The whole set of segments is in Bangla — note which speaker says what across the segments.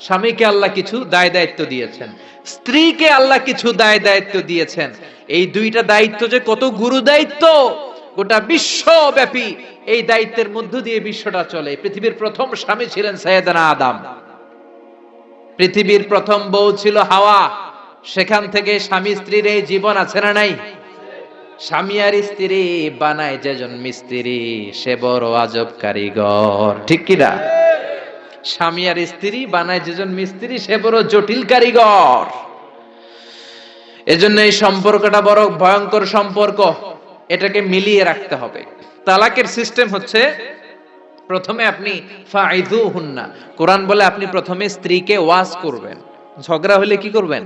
Speaker 1: স্বামীকে আল্লাহ কিছু দায় দায়িত্ব দিয়েছেন। স্ত্রীকে আল্লাহ কিছু দায় দায়িত্ব দিয়েছেন। এই দুইটা দায়িত্ব যে কত গুরু দায়িত্ব গোটা বিশ্বব্যাপী এই দায়িত্বের মধ্য দিয়ে বিশ্বটা চলে। পৃথিবীর প্রথম স্বামী ছিলেন সৈয়দনা আদম। পৃথিবীর প্রথম বউ ছিল হাওয়া। সেখান থেকে স্বামী স্ত্রীর এই জীবন আছে না নাই? স্বামী আর স্ত্রী বানায় যেজন মিস্ত্রি, সে বড় আজব কারিগর ঠিক কিনা স্বামী আর স্ত্রী, বানায় যেজন মিস্ত্রি, সে বড় জটিল কারিগর। এজন্য এই সম্পর্কটা বড় ভয়ঙ্কর সম্পর্ক। এটাকে মিলিয়ে রাখতে হবে। তালাকের সিস্টেম হচ্ছে, প্রথমে আপনি ফাইদু হুন্না কোরআন বলে আপনি প্রথমে স্ত্রীকে ওয়াজ করবেন। ঝগড়া হলে কি করবেন?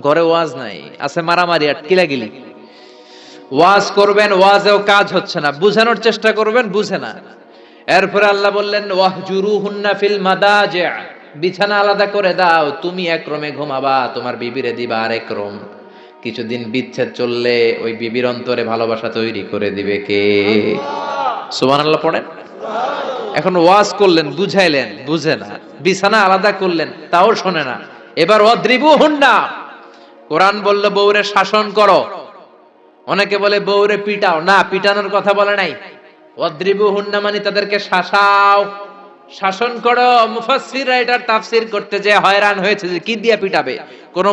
Speaker 1: ঘরে ওয়াজ নাই, আছে মারামারি আটকিলা গিলি ওয়াজ করবেন, ওয়াজেও কাজ হচ্ছে না। বুঝানোর চেষ্টা করবেন, বুঝে না। এরপরে আল্লাহ বললেন ওয়াহজুরু হুন্না ফিল মাদাজে। বিছানা আলাদা করে দাও তুমি এক রুমে ঘুমাবা তোমার বিবিরে দিবা আর এক রুম কিছুদিন বিচ্ছেদ চললে ওই বিবির অন্তরে ভালোবাসা তৈরি করে দিবে কে? সুবহানাল্লাহ পড়েন? এখন ওয়াজ করলেন বুঝাইলেন বুঝে না। বিছানা আলাদা করলেন তাও শোনে না। এবার অদ্রিবু হুন্না কোরআন বলল বউরে শাসন করো। অনেকে বলে বউরে পিটাও। না পিটানোর কথা বলে নাই। অদ্রিবু হুন্না মানে তাদেরকে শাসাও। শাসন করো এটার করতে যে হয়রান হয়েছে যে কি দিয়ে পিটাবে? কোন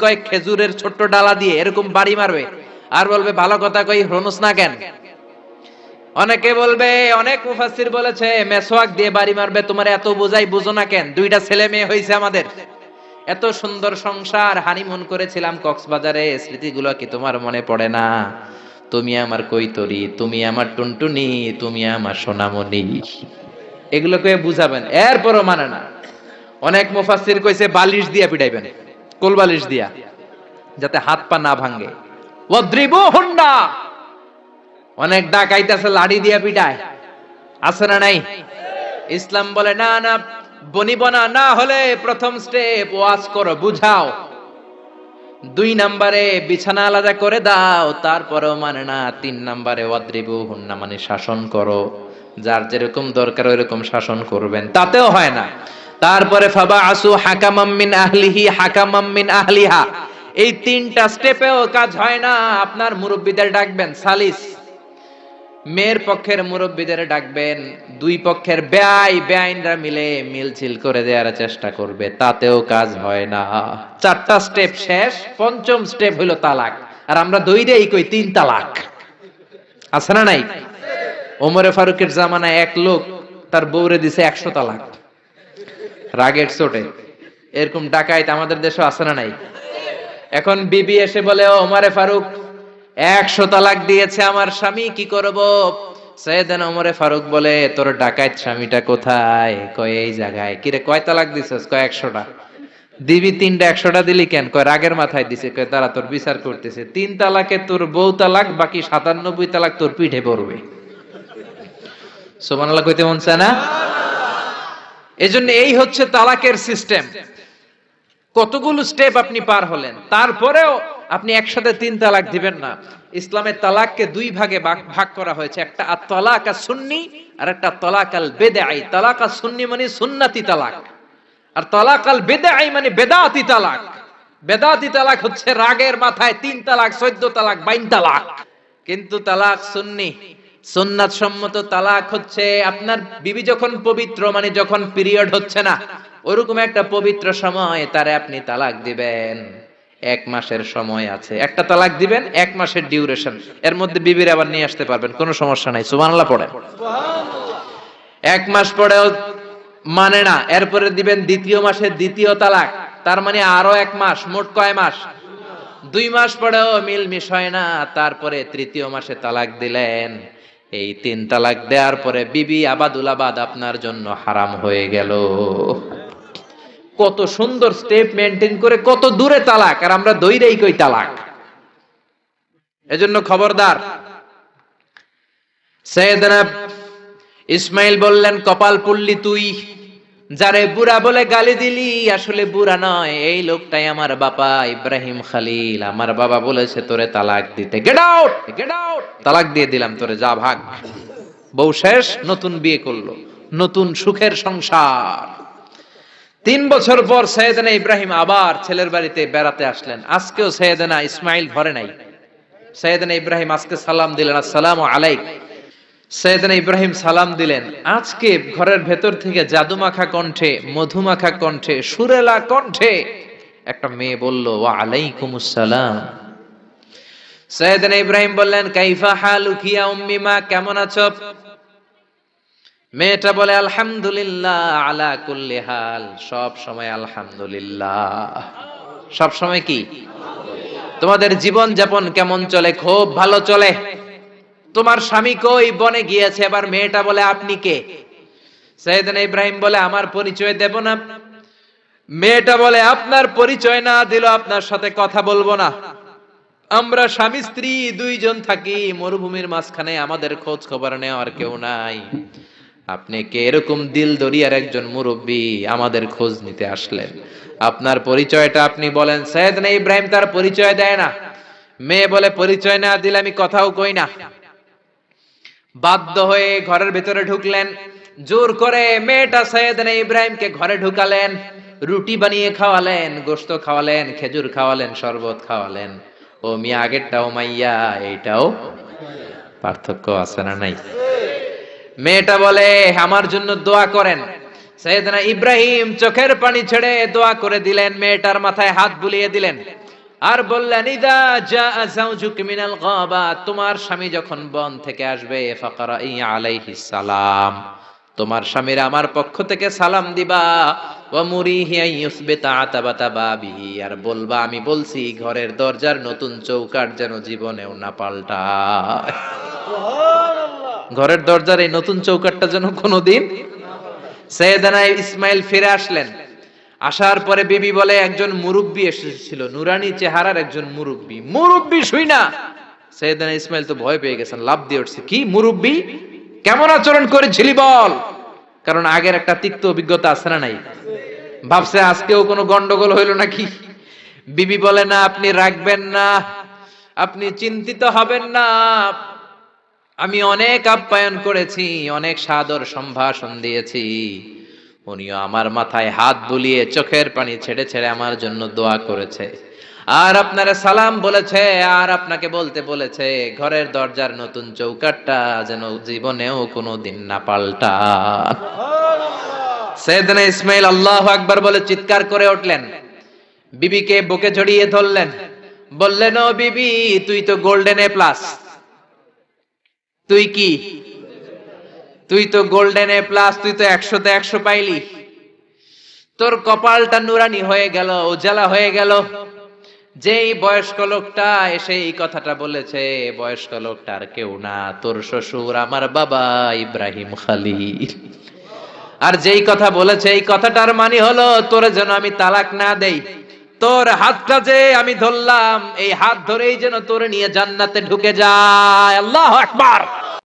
Speaker 1: কয় খেজুরের ছোট্ট ডালা দিয়ে এরকম বাড়ি মারবে? আর বলবে, ভালো কথা কই, হনুস না কেন? অনেকে বলবে, অনেক মুফাসসির বলেছে মেসওয়াক দিয়ে বাড়ি মারবে, তোমার এত বোঝাই বুঝো না কেন? দুইটা ছেলে মেয়ে হয়েছে আমাদের। এত সুন্দর সংসার, হানিমুন করেছিলাম কক্সবাজারে, স্মৃতিগুলো কি তোমার মনে পড়ে না? তুমি আমার কৈতরি তুমি আমার টুনটুনি, তুমি আমার সোনামণি। এগুলোকে বুঝাবেন, এরপরও মানে না। অনেক মুফাসসির কইছে, বালিশ দিয়া পিটাইবেন, কোল বালিশ দিয়া, যাতে হাত পা না ভাঙে। হুন্না। অনেক ডাকাইতেছে লাড়ি দিয়া পিটায়। আছে না নাই? ইসলাম বলে, না না, বনিবনা না হলে প্রথম স্টেপ ওয়াজ করো, বুঝাও। দুই নাম্বারে বিছানা আলাদা করে দাও, তারপরেও মানে না, তিন নাম্বারে অদ্রিবু হুন্না মানে শাসন করো। যার যেরকম দরকার ওইরকম শাসন করবেন। তাতেও হয় না। তারপরে ফাবা আসু হাকামাম্মিন আহলিহি হাকামাম্মিন আহলিহা। এই তিনটা স্টেপেও কাজ হয় না। আপনার মুরব্বীদের ডাকবেন সালিস। মেয়ের পক্ষের মুরব্বীদের ডাকবেন, দুই পক্ষের ব্যয় বেআইনরা মিলে মিলছিল করে দেওয়ার চেষ্টা করবে, তাতেও কাজ হয় না। চারটা স্টেপ শেষ, পঞ্চম স্টেপ হইল তালাক, আর আমরা দইরেই কই তিন তালাক। আছে না নাই? ওমরে ফারুকের জামানায় এক লোক তার বউরে দিছে একশো তালাক। রাগের চোটে। এরকম ডাকাইত আমাদের দেশে আছে না নাই? এখন বিবি এসে বলে ওমরে ফারুক একশো তালাক দিয়েছে আমার স্বামী, কি করব? সৈয়দান ওমরে ফারুক বলে, তোর ডাকাইত স্বামীটা কোথায়? কয়, এই জায়গায়। কিরে কয় তালাক কয়, একশোটা? দিবি তিনটা, একশোটা দিলি কেন? কয়, রাগের মাথায় দিছে। কয় তারা তোর বিচার করতেছে। তিন তালাকে তোর বউ তালাক, বাকি সাতানব্বই তালাক তোর পিঠে পড়বে। সোমানাল্লাহ কইতে মন না? এজন্য এই হচ্ছে তালাকের সিস্টেম। কতগুলো স্টেপ আপনি পার হলেন। তারপরেও আপনি একসাথে তিন তালাক দিবেন না। ইসলামের তালাককে দুই ভাগে ভাগ- করা হয়েছে। একটা তালাক আর সুন্নি, আর একটা তালাক আল বেদাই তালাক আর সুন্নি মানে সুন্নাতি তালাক। আর তালাক আল বেদে আই মানে বেদাতি তালাক। বেদাতি তালাক হচ্ছে রাগের মাথায় তিন তালাক, চোদ্দ তালাক, বাইন তালাক। কিন্তু তালাক সুন্নি। সুন্নাত সম্মত তালাক হচ্ছে আপনার বিবি যখন পবিত্র মানে যখন পিরিয়ড হচ্ছে না, ওরকম একটা পবিত্র সময় তারে আপনি তালাক দিবেন। এক মাসের সময় আছে। একটা তালাক দিবেন, এক মাসের ডিউরেশন এর মধ্যে বিবির আবার নিয়ে আসতে পারবেন, কোনো সমস্যা নাই। সুবহানাল্লাহ পড়ে এক মাস পরেও মানে না। এরপরে দিবেন দ্বিতীয় মাসের দ্বিতীয় তালাক। তার মানে আরও এক মাস, মোট কয় মাস? দুই মাস পরেও মিল মিশ হয় না। তারপরে তৃতীয় মাসে তালাক দিলেন। এই তিন তালাক দেওয়ার পরে বিবি আবাদুল আবাদ আপনার জন্য হারাম হয়ে গেল। কত সুন্দর স্টেপ মেনটেন করে কত দূরে তালাক, আর আমরা দইরেই কই তালাক। এজন্য খবরদার, সৈয়দনা ইসমাইল বললেন, কপাল পুল্লি তুই, যারে বুড়া বলে গালি দিলি, আসলে বুড়া নয়, এই লোকটাই আমার বাবা ইব্রাহিম খালিল। আমার বাবা বলেছে তোরে তালাক দিতে। গেট আউট গেট আউট তালাক দিয়ে দিলাম তোরে, যা ভাগ। বউ শেষ, নতুন বিয়ে করল, নতুন সুখের সংসার। তিন বছর পর সৈয়দনা ইব্রাহিম আবার ছেলের বাড়িতে বেড়াতে আসলেন। আজকেও সৈয়দনা ইসমাইল ঘরে নাই। সৈয়দনা ইব্রাহিম আজকে সালাম দিলেন, আসসালামু আলাইক। সৈয়দনা ইব্রাহিম সালাম দিলেন, আজকে ঘরের ভেতর থেকে জাদুমাখা কণ্ঠে, মধুমাখা কণ্ঠে, সুরেলা কণ্ঠে একটা মেয়ে বলল, ওয়া আলাইকুম আসসালাম সৈয়দনা ইব্রাহিম বললেন, কাইফা হালুকি ইয়া উম্মি, মা, কেমন আছো? মেয়েটা বলে, আলহামদুলিল্লাহ আলা কুল্লি হাল। সব সময় আলহামদুলিল্লাহ। সব সময় কি? তোমাদের জীবন যাপন কেমন চলে? খুব ভালো চলে। তোমার স্বামী কই? বনে গিয়েছে। এবার মেয়েটা বলে, আপনি কে? সৈয়দনা ইব্রাহিম বলে, আমার পরিচয় দেব না। মেয়েটা বলে, আপনার পরিচয় না দিল আপনার সাথে কথা বলব না। আমরা স্বামী, স্ত্রী, দুইজন থাকি। মরুভূমির মাঝখানে আমাদের খোঁজ খবর নেওয়ার কেউ নাই। আপনি কে এরকম দিল দরিয়ার একজন মুরব্বী আমাদের খোঁজ নিতে আসলেন। আপনার পরিচয়টা আপনি বলেন, সৈয়দ না ইব্রাহিম তার পরিচয় দেয় না। মেয়ে বলে পরিচয় না দিলে আমি কথাও কই না। বাধ্য হয়ে ঘরের ভিতরে ঢুকলেন। জোর করে মেয়েটা সৈয়দনা ইব্রাহিমকে ঘরে ঢুকালেন, রুটি বানিয়ে খাওয়ালেন গোস্ত খাওয়ালেন, খেজুর খাওয়ালেন, শরবত খাওয়ালেন। ও মিয়া, আগেরটাও মাইয়া, এইটাও পার্থক্য আছে না নাই? মেয়েটা বলে, আমার জন্য দোয়া করেন। সৈয়দনা ইব্রাহিম চোখের পানি ছেড়ে দোয়া করে দিলেন, মেয়েটার মাথায় হাত বুলিয়ে দিলেন। আর বললেন, ইদা জাউজুক মিনাল গাবা, তোমার স্বামী যখন বন থেকে আসবে, ফাকারা আলাইহিস সালাম। তোমার স্বামীর আমার পক্ষ থেকে সালাম দিবা আর বলবা, আমি বলছি, ঘরের দরজার নতুন চৌকাট যেন জীবনেও না পাল্টায়। ঘরের দরজার এই নতুন চৌকাটটা যেন কোনোদিন সৈয়দানা ইসমাইল ফিরে আসলেন। আসার পরে বিবি বলে, একজন মুরব্বী এসেছিল, নুরানি চেহারার একজন মুরব্বী। মুরব্বী, শুই না! সৈয়দানা ইসমাইল তো ভয় পেয়ে গেছেন লাভ দিয়ে উঠছে। কি মুরব্বী? কেমন আচরণ করেছিলি বল? কারণ আগের একটা তিক্ত অভিজ্ঞতা আছে না নাই? ভাবছে, আজকেও কোনো গন্ডগোল হইল নাকি? বিবি বলে, না, আপনি রাখবেন না, আপনি চিন্তিত হবেন না। আমি অনেক আপ্যায়ন করেছি, অনেক সাদর সম্ভাষণ দিয়েছি। উনিও আমার মাথায় হাত বুলিয়ে চোখের পানি ছেড়ে ছেড়ে আমার জন্য দোয়া করেছে। আর আপনারা সালাম বলেছে, আর আপনাকে বলতে বলেছে, ঘরের দরজার নতুন চৌকাটটা যেন জীবনেও কোনো দিন না পাল্টা সৈয়দনা ইসমাইল আল্লাহ আকবার বলে চিৎকার করে উঠলেন। বিবিকে বুকে জড়িয়ে ধরলেন। বললেন, ও বিবি, তুই তো গোল্ডেন এ প্লাস। তুই কি? তুই তো গোল্ডেন এ প্লাস তুই তো একশোতে একশো পাইলি। তোর কপালটা নুরানি হয়ে গেল উজালা হয়ে গেল। যেই বয়স্ক লোকটা এসে এই কথাটা বলেছে, বয়স্ক লোকটার কেউ না, তোর শ্বশুর আমার বাবা ইব্রাহিম খালিল। আর যেই কথা বলেছে, এই কথাটার মানে হলো, তোর যেন আমি তালাক না দেই। তোর হাতটা যে আমি ধরলাম, এই হাত ধরেই যেন তোর নিয়ে জান্নাতে ঢুকে যায়। আল্লাহ আকবার!